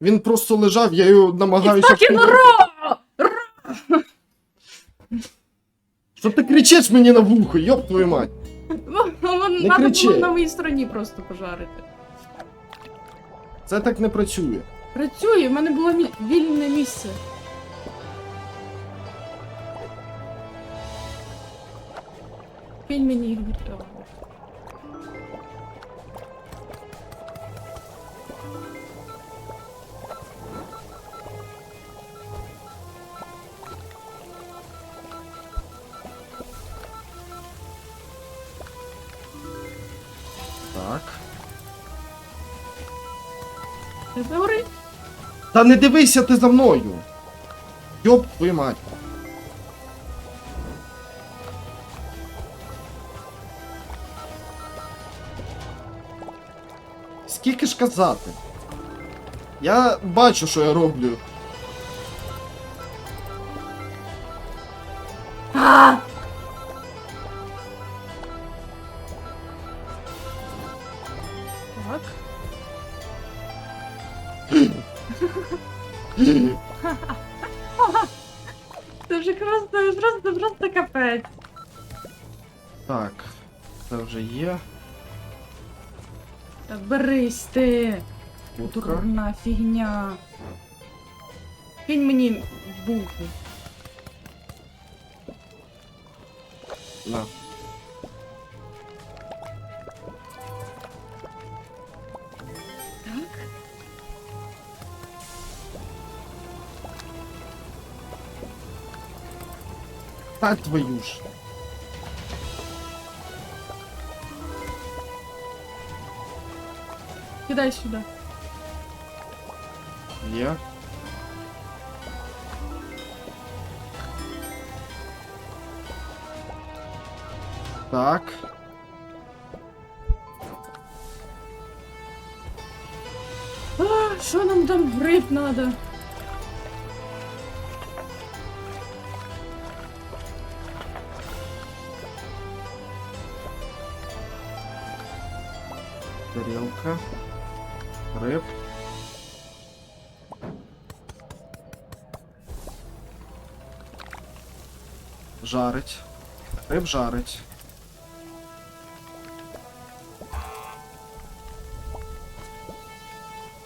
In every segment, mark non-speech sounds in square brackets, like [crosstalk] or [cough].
Він просто лежав, я його намагаюся. Що ти кричиш мені на вухо, йоп твою мать. Не Надо кричи. було на моїй стороні просто пожарити. Це так не працює. Працює, в мене було мі- вільне місце. Кинь мені їх від- Тебе горить? Та не дивися ти за мною. Йоп твою мать. Скільки ж казати? Я бачу, що я роблю. Дурна фігня. Кинь мені в булку. На. Так. Та твою ж. Кидай сюди. Є. Так. А, що нам там риб надо? Тарілка. Риб. Жарить. Риб жарить.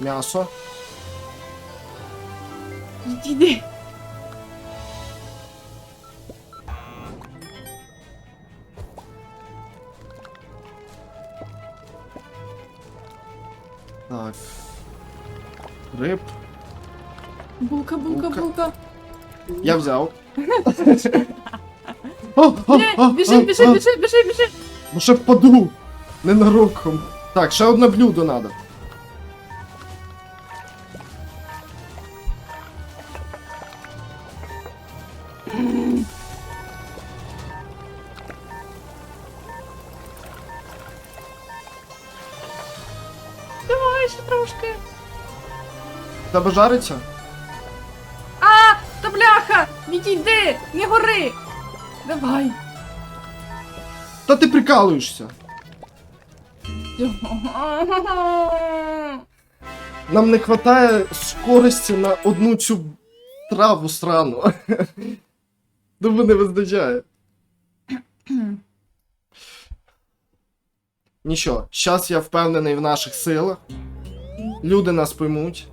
М'ясо. Іди. Так. Риб. Булка, булка, Булка. Я взяв. [laughs] Ні, біжи, біжи, біжи, біжи, біжи. Ну ще впаду. Ненароком. Так, ще одне блюдо надо. Давай ще трошки. Тебе жариться? А, та бляха! Відійди! Не гори! Давай. Та ти прикалуєшся. Нам не вистачає скорості на одну цю траву срану. [laughs] Думаю, не вистачає. [clears throat] Нічого, зараз я впевнений в наших силах. Люди нас поймуть.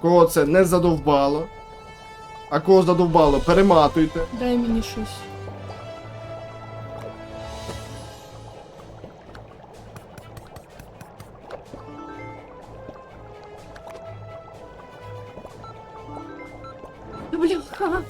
Кого це не задовбало. А кого задовбало, перематуйте. Дай мені щось. Та Бляха.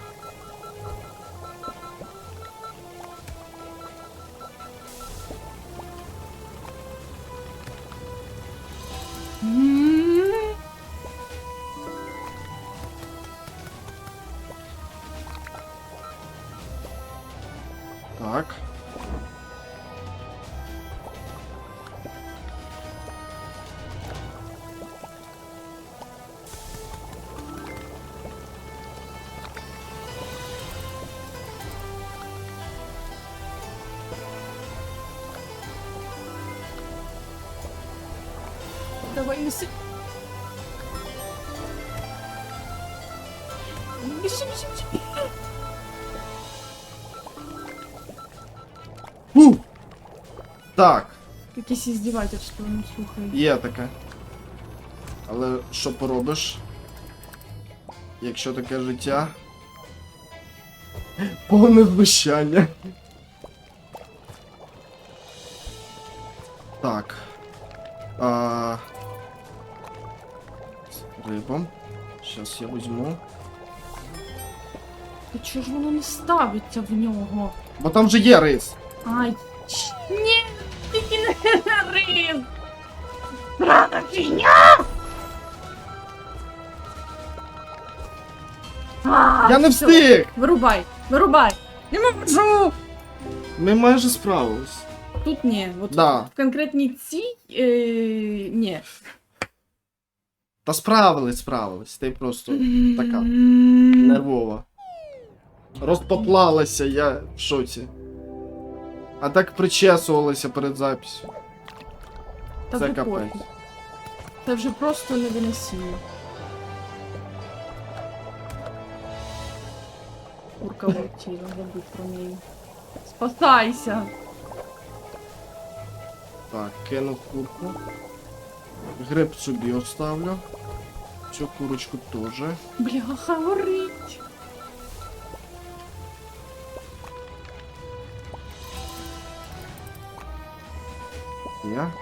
Біжи. Фу! Так, Якесь іздівательство, ну слухай. є таке. Але що поробиш? Якщо таке життя. Повне знущання. Так. А... Рибом. Щас я візьму. Та чого ж воно не ставиться в нього? Бо там же є рис. Ай, ч- ні, тільки не рис. Рана фігня! А, Я не всьо. встиг! Вирубай, вирубай. Не можу. Ми майже справились. Тут ні. От Да. в конкретній цій е, ні. Та справились, справились. Ти просто така. Нервова. Розпоплалася, я в шоці. А так причесувалася перед записью. Та Це вже капець. Це вже просто невиносимо. Курка влетіла, забудь про неї. Спасайся! Так, кину курку. Гриб собі оставлю. Цю курочку теж. Бляха, горить! Я.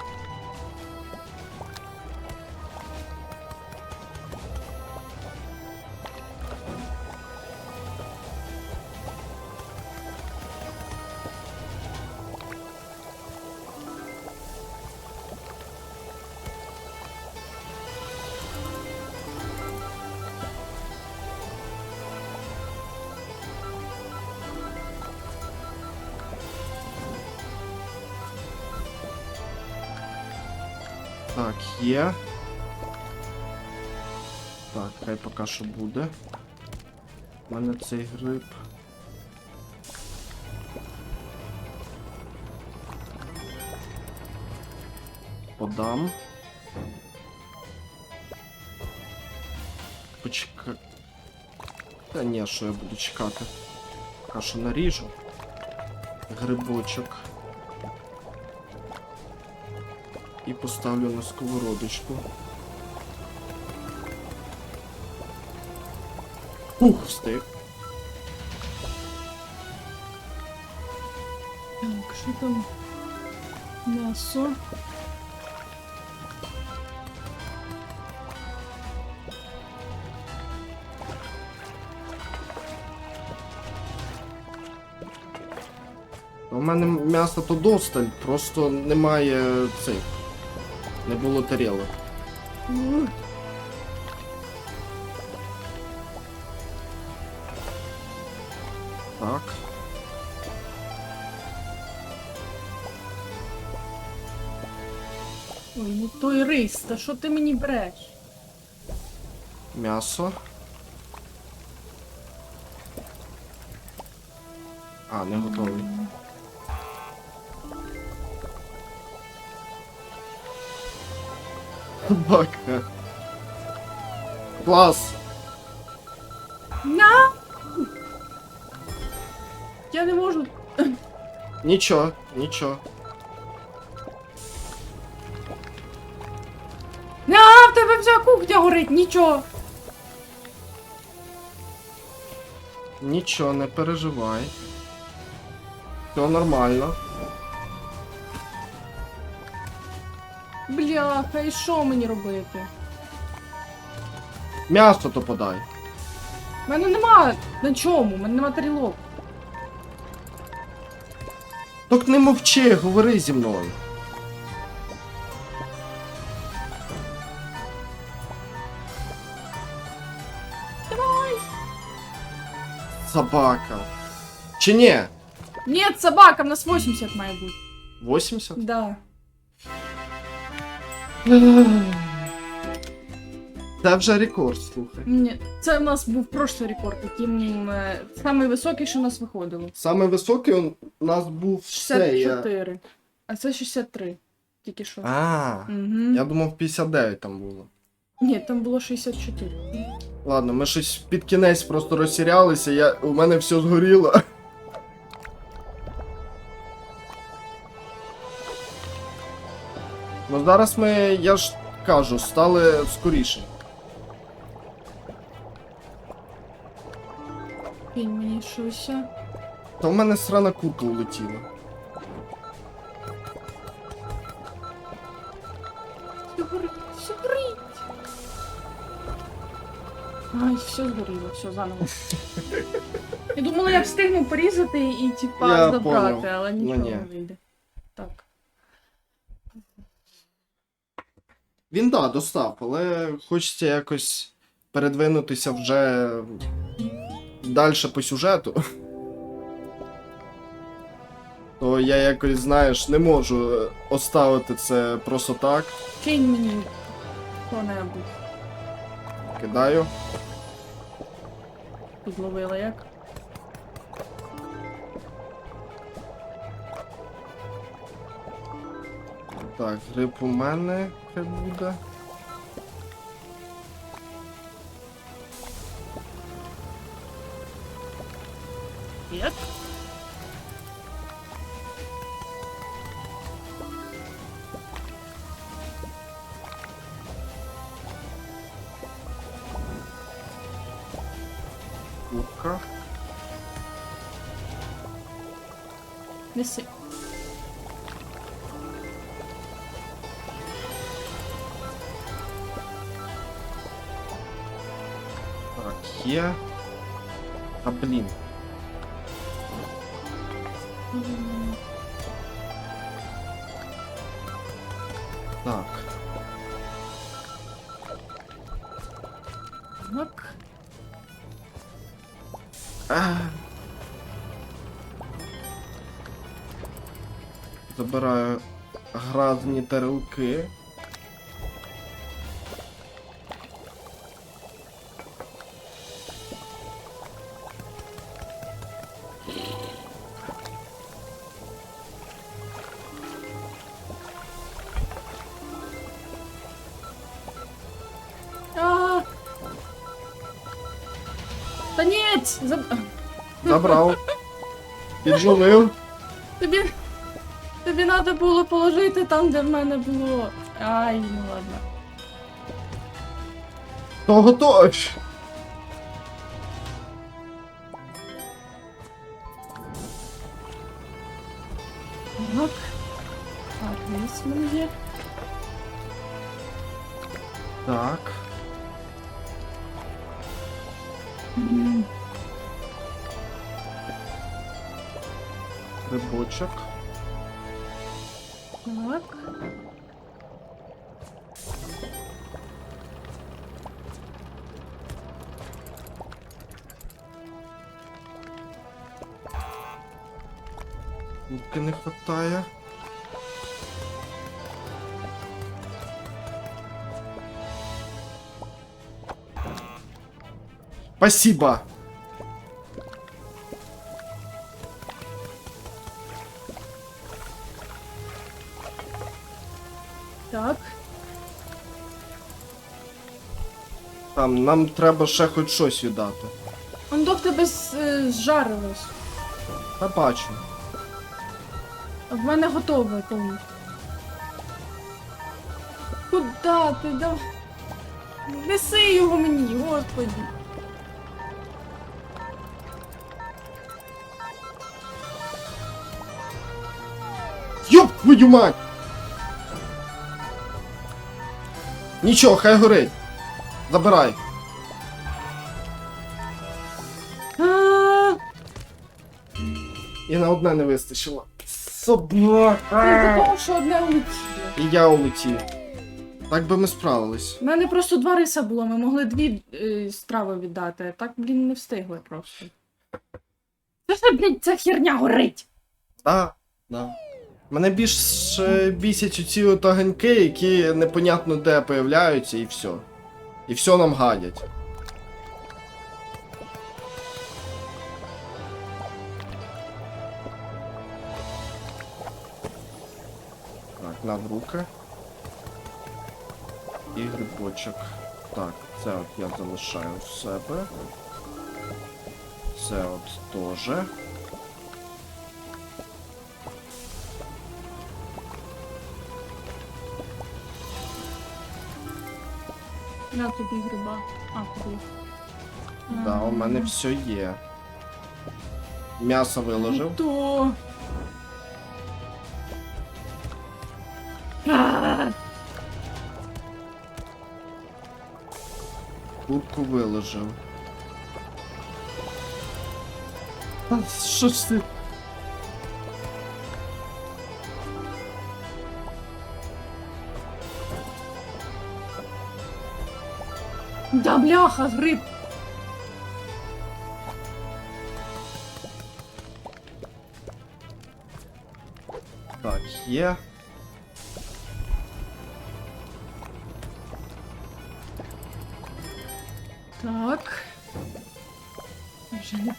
Так, є. Так, хай поки що буде. У мене цей гриб. Подам. Почека. Та ні, що я буду чекати. Поки що наріжу. Грибочок. І поставлю на сковородочку. Ух, встиг. Так, що там? М'ясо. У мене м'яса то досталь, просто немає цих. Не було тарілок. Так. Ой, не той рис, та що ти мені бреш? М'ясо. А, не готовий. Собака. Клас! На! Я не можу. Нічого, нічого. На, в тебе вся кухня горить, нічого. Нічого, не переживай. Все нормально. Бляха, і що мені робити? М'ясо то подай. У мене нема на чому, у мене нема тарілок. Так не мовчи, говори зі мною. Давай. Собака. Чи ні? Ні, собака, в нас 80 має бути. 80? Да. [gasps] Це вже рекорд, слухай. Ні, це в нас був прошлий рекорд, яким е, самий високий, що у нас виходило. Саме високий у нас був. Я... 64. А це 63. тільки що. А, Угу. я думав 59 там було. Ні, там було 64. Ладно, ми щось під кінець просто розсірялися, я... у мене все згоріло. Ну зараз ми, я ж кажу, стали скоріше. Кинь мені. Та в мене срана курка улетіла. Все горить, все горить. Ай, все згоріло, все заново. [laughs] Я думала, я встигну порізати і типа Я забрати, поняв. але Ну, нічого ні. не вийде. Так. Він да, достав, але хочеться якось передвинутися вже далі по сюжету. То я якось, знаєш, не можу оставити це просто так. Кинь мені хто-небудь. Кидаю. Підловила як. Так, гриб у мене хай буде. Так. Так. А. Забираю гразні тарелки. Забрав. Піджулив. Тобі. Тобі треба було положити там, де в мене було. Ай, ну ладно. То готовиш. Так. Так, місць в мене є. Так. М, Рибочок. Так. Губки не хватає. Спасибо. Нам треба ще хоч щось віддати. Он в тебе з- е, зжарилось. Та бачу. А в мене готове повністю. Куда ти? Да... Неси його мені, господи. Йоп твою мать! Нічого, хай горить. Забирай. І на одне не вистачило. Собака. того, що одне улетіло. І я улетів. Так би ми справились. У мене просто два риса було, ми могли дві е, страви віддати, а так, блін, не встигли просто. Це ж, блін, ця херня горить! Да, да. Мене більше бісять оці от огоньки, які непонятно де появляються, і все. І все нам гадять. Так, на в руки. І грибочок. Так, це от я залишаю в себе. Це от теж. На тобі гриба. А, тобі. Да, у мене все є. М'ясо виложив. То. Курку виложив. А, Що ж ти? Да бляха, гриб. Так, є.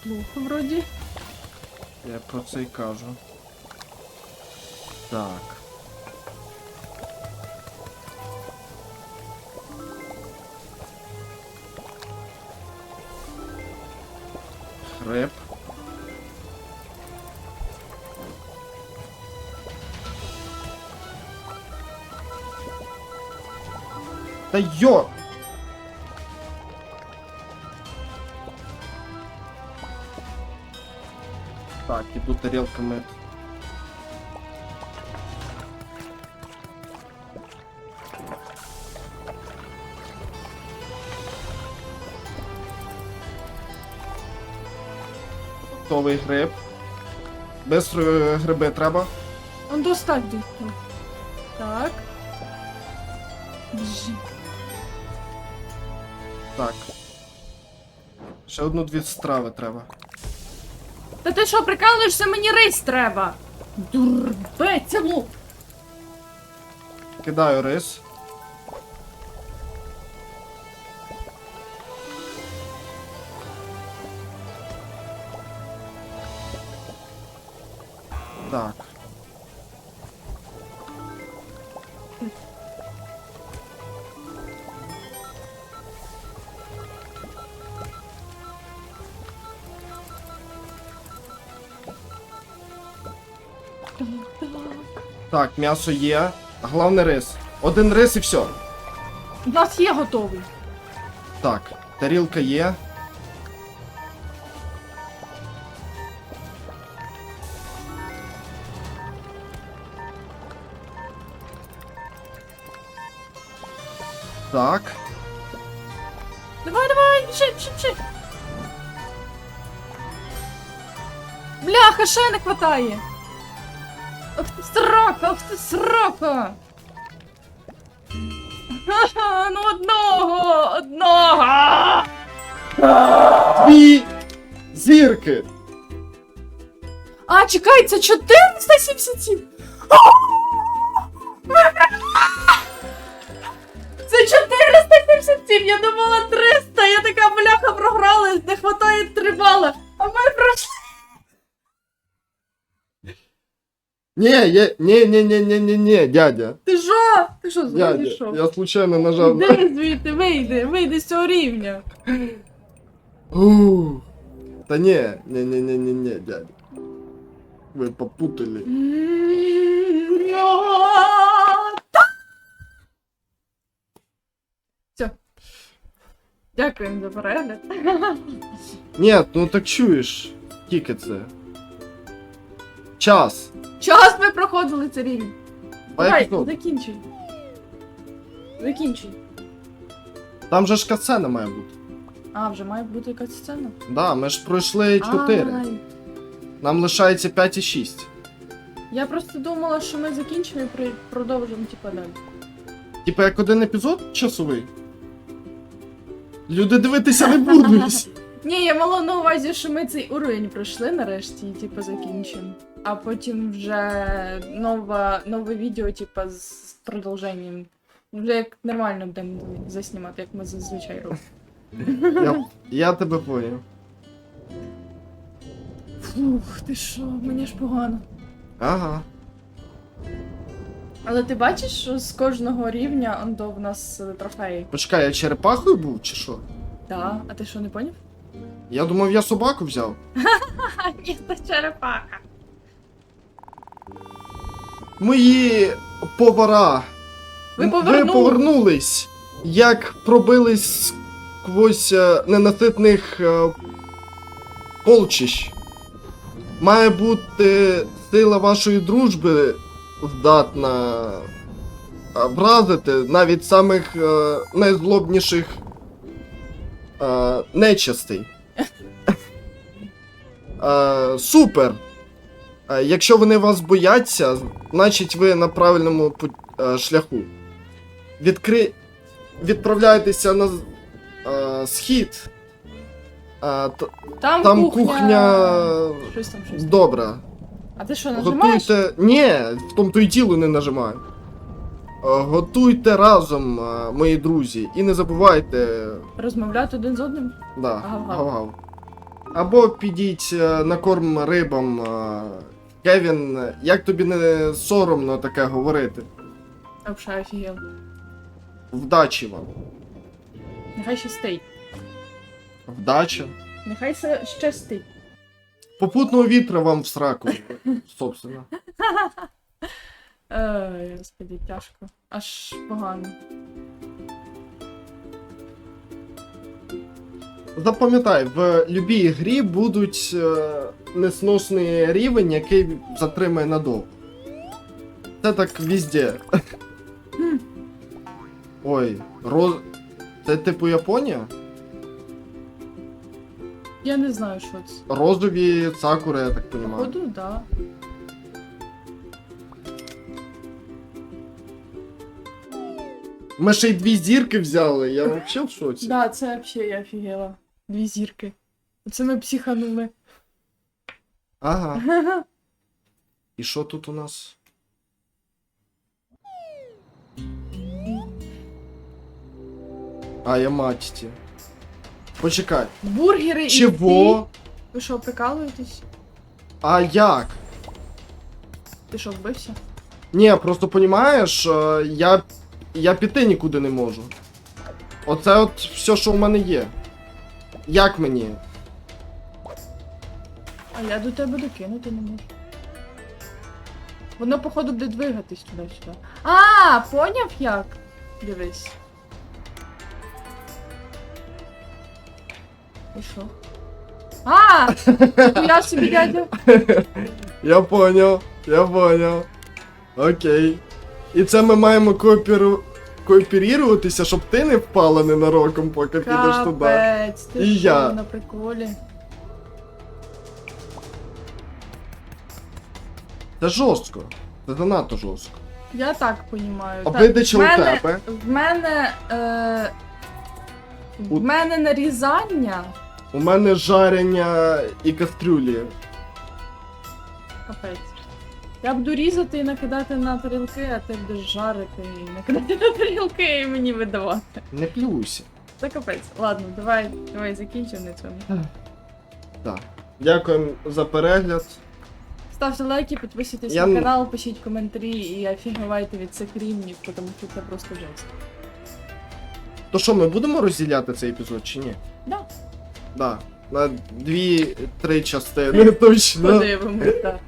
Неплохо вроді. Я про це й кажу. Так. Хреб. Та йо! Так, іду тарілками. Готовий гриб. Бистро е, гриби треба. Он достать дійсно. Так. Бжі. Так. Ще одну-дві страви треба. Та ти що, прикалуєшся, мені рис треба? Дурбеця лук. Кидаю рис. Так. Так, м'ясо є. А головне рис. Один рис і все. У нас є готовий. Так, тарілка є. Так. Давай, давай, біжи, біжи, біжи. Бляха, ще не хватає. Ах ти срака, ах ти срака. Ха-ха, ну одного, одного. Дві зірки. А, чекай, це 477. Це 477, я думала 300, Ні, є, ні, ні, ні, ні, ні, ні, дядя. Ти що? Ти що, Дядя, зробиш я случайно нажав на... Іди звідти, вийди, вийди з цього рівня. Ух. Та ні, ні, ні, ні, ні, ні, дядя. Ви попутали. Все. Дякуємо за перегляд. Ні, ну так чуєш. Тільки це. Час. Час ми проходили цей рівень. По Давай, епізоду. закінчуй. Закінчуй. Там же ж катсцена має бути. А, вже має бути якась сцена. Да, ми ж пройшли 4. Ай, Нам лишається 5 і 6. Я просто думала, що ми закінчимо і при- продовжимо типа далі. Типа як один епізод часовий. Люди дивитися не будуть. [laughs] Ні, я мала на увазі, що ми цей уровень пройшли нарешті і типу закінчимо. А потім вже нова, нове відео, типа, з продовженням. Вже як нормально будемо заснімати, як ми зазвичай робимо. Я, я тебе поняв. Фух, ти що, мені ж погано. Ага. Але ти бачиш, що з кожного рівня он в нас е, трофеї? Почекай, я черепахою був чи що? Да. А ти що, не поняв? Я думав, я собаку взяв. А, [laughs] ні, це черепаха. Мої повара. Ви повернули. Ви повернулись. Як пробились сквозь е, ненаситних е, полчищ. Має бути сила вашої дружби здатна е, вразити навіть самих е, найзлобніших е, нечастей. [laughs] Е, супер! Е, Якщо вони вас бояться, значить ви на правильному е, шляху. Відкри... Відправляйтеся на з- е, схід. Е, т- Там, там кухня... кухня. Щось там, щось. Добра. А ти що, нажимаєш? Готуйте. Ні, в тому то й діло не нажимаю. Готуйте разом, мої друзі, і не забувайте. Розмовляти один з одним? Да, Гав-гав. Або підіть на корм рибам. Кевін, як тобі не соромно таке говорити? Вообще офігел. Вдачі вам. Нехай щастить. Вдача. Нехай се щастить. Попутного вітра вам в сраку, собственно. [laughs] Ей, господи, тяжко. Аж погано. Запам'ятай, в любій грі будуть е, несносний рівень, який затримає надовго. Це так везде. Ой, роз... Це типу Японія? Я не знаю, що це. Розові сакури, я так розумію. Походу, да. Ми ще й дві зірки взяли, я взагалі в шоці. Да, це вообще я офігела. Дві зірки. Оце ми психанули. Ага. [laughs] І що тут у нас? А, я мачті. Почекай. Бургери і Чого? Ви що, прикалуєтесь? А як? Ти що, вбився? Ні, просто понімаєш, е, я, я піти нікуди не можу. Оце от все, що в мене є. Як мені? А я до тебе докинути не можу. Воно, походу, буде двигатись туди-сюди. А, поняв як? Дивись. І що? А! Я собі дядя. Я поняв, я поняв. Окей. І це ми маємо кооперу... кооперіруватися, щоб ти не впала ненароком, поки підеш туди. Капець, ти І що, я. на приколі. Це жорстко. Це занадто жорстко. Я так понімаю. Так, Обидича в у тебе. в мене. Е, У- в мене нарізання. У мене жарення і кастрюлі. Капець. Я буду різати і накидати на тарілки, а ти будеш жарити і накидати на тарілки і мені видавати. Не плюйся. Це капець. Ладно, давай, давай закінчимо на цьому. Так. Дякуємо за перегляд. Ставте лайки, підписуйтесь Я на канал, пишіть коментарі і офігівайте від цих рівнів, тому що це просто жесть. То що, ми будемо розділяти цей епізод чи ні? Да, Да. На дві-три частини [laughs] точно. подивимось, так.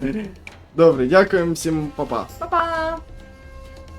Добре, дякуємо всім, па-па. Па-па!